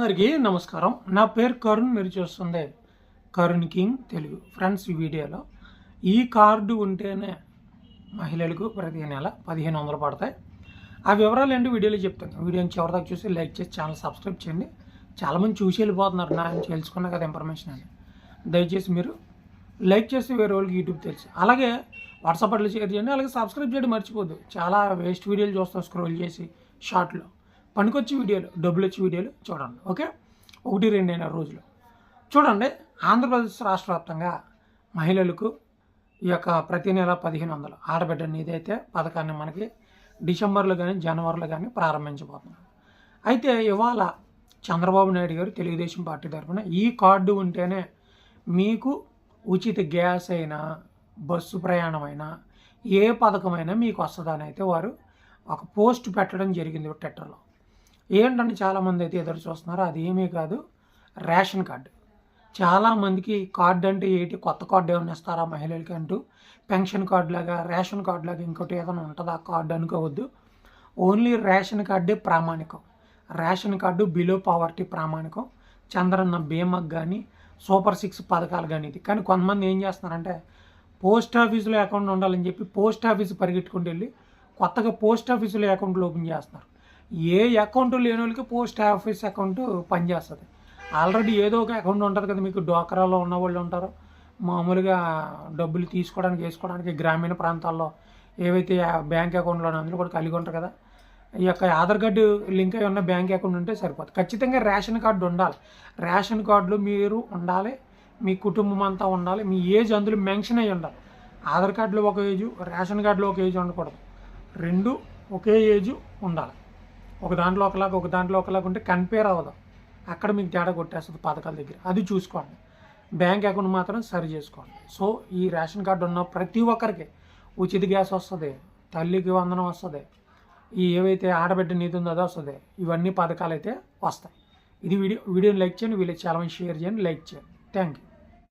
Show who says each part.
Speaker 1: అందరికీ నమస్కారం. నా పేరు కరుణ్ మీరు చూస్తుంది కరుణ్ కింగ్ తెలుగు. ఫ్రెండ్స్ ఈ వీడియోలో ఈ కార్డు ఉంటేనే మహిళలకు ప్రతి నెల పదిహేను వందలు పడతాయి. ఆ వివరాలు ఏంటి వీడియోలో చెప్తాను. వీడియోని చివరిదాకా చూసి లైక్ చేసి ఛానల్ సబ్స్క్రైబ్ చేయండి. చాలామంది చూసి వెళ్ళిపోతున్నారు. నా తెలుసుకున్నా కదా ఇన్ఫర్మేషన్ అని. దయచేసి మీరు లైక్ చేసి వేరే వాళ్ళకి యూట్యూబ్ తెలుసు. అలాగే వాట్సాప్ అట్లా షేర్ చేయండి. అలాగే సబ్స్క్రైబ్ చేయడం మర్చిపోద్దు. చాలా వేస్ట్ వీడియోలు చూస్తాం స్క్రోల్ చేసి షార్ట్లో. పనికొచ్చి వీడియోలు డబ్బులు వచ్చి వీడియోలు చూడండి ఓకే? ఒకటి రెండైన రోజులు. చూడండి ఆంధ్రప్రదేశ్ రాష్ట్ర వ్యాప్తంగా మహిళలకు ఈ యొక్క ప్రతి నెల పదిహేను వందలు ఆడబిడ్డ ఇదైతే పథకాన్ని మనకి డిసెంబర్లో కానీ జనవరిలో కానీ ప్రారంభించబోతున్నాం. అయితే ఇవాళ చంద్రబాబు నాయుడు గారు తెలుగుదేశం పార్టీ తరఫున ఈ కార్డు ఉంటేనే మీకు ఉచిత గ్యాస్ అయినా బస్సు ప్రయాణమైనా ఏ పథకమైనా మీకు వస్తుందని అయితే వారు ఒక పోస్ట్ పెట్టడం జరిగింది ట్విట్టర్లో. ఏంటంటే చాలామంది అయితే ఎదురు చూస్తున్నారు అది ఏమీ కాదు. Ration card. చాలామందికి కార్డు అంటే ఏంటి? కొత్త కార్డు ఏమైనా ఇస్తారా మహిళలకి అంటూ? పెన్షన్ కార్డు లాగా రేషన్ కార్డు లాగా ఇంకోటి ఏదైనా ఉంటుందా? కార్డు అనుకోవద్దు. ఓన్లీ రేషన్ కార్డే ప్రామాణికం. రేషన్ కార్డు బిలో పావర్టీ ప్రామాణికం. చంద్రన్న బీమాకు కానీ సూపర్ సిక్స్ పథకాలు కానీ ఇది. కానీ కొంతమంది ఏం చేస్తున్నారంటే పోస్ట్ ఆఫీసులో అకౌంట్ ఉండాలని చెప్పి పోస్ట్ ఆఫీస్ పరిగెట్టుకుంటూ వెళ్ళి కొత్తగా పోస్ట్ ఆఫీసులో అకౌంట్లు ఓపెన్ చేస్తున్నారు. ఏ అకౌంట్ లేని వాళ్ళకి పోస్ట్ ఆఫీస్ అకౌంట్ పనిచేస్తుంది. ఆల్రెడీ ఏదో ఒక అకౌంట్ ఉంటుంది కదా మీకు డోకరాలో ఉన్న వాళ్ళు ఉంటారు. మామూలుగా డబ్బులు తీసుకోవడానికి వేసుకోవడానికి గ్రామీణ ప్రాంతాల్లో ఏవైతే బ్యాంక్ అకౌంట్లో అందులో కూడా కలిగి ఉంటారు కదా ఈ యొక్క ఆధార్ కార్డు లింక్ అయి ఉన్న బ్యాంక్ అకౌంట్ ఉంటే సరిపోతుంది. ఖచ్చితంగా రేషన్ కార్డు ఉండాలి. రేషన్ కార్డులు మీరు ఉండాలి మీ కుటుంబం అంతా ఉండాలి మీ ఏజ్ అందులో మెన్షన్ అయ్యి ఉండాలి. ఆధార్ కార్డులో ఒక ఏజు రేషన్ కార్డులో ఒక ఏజ్ ఉండకూడదు. రెండు ఒకే ఏజ్ ఉండాలి. ఒక దాంట్లో ఒకలాగా ఒక దాంట్లో ఒకలాగా ఉంటే కంపేర్ అవ్వదు. అక్కడ మీకు తేడా కొట్టేస్తుంది పథకాల దగ్గర. అది చూసుకోండి. బ్యాంక్ అకౌంట్ మాత్రం సరి చేసుకోండి. సో ఈ రేషన్ కార్డు ఉన్న ప్రతి ఒక్కరికి ఉచిత గ్యాస్ వస్తుంది తల్లికి వందనం వస్తుంది ఈ ఏవైతే ఆడబిడ్డ నీతి ఉందో అదో వస్తుంది ఇవన్నీ పథకాలు అయితే వస్తాయి. ఇది వీడియో వీడియోని లైక్ చేయండి వీళ్ళకి చాలా మంది షేర్ చేయండి లైక్ చేయండి. Thank you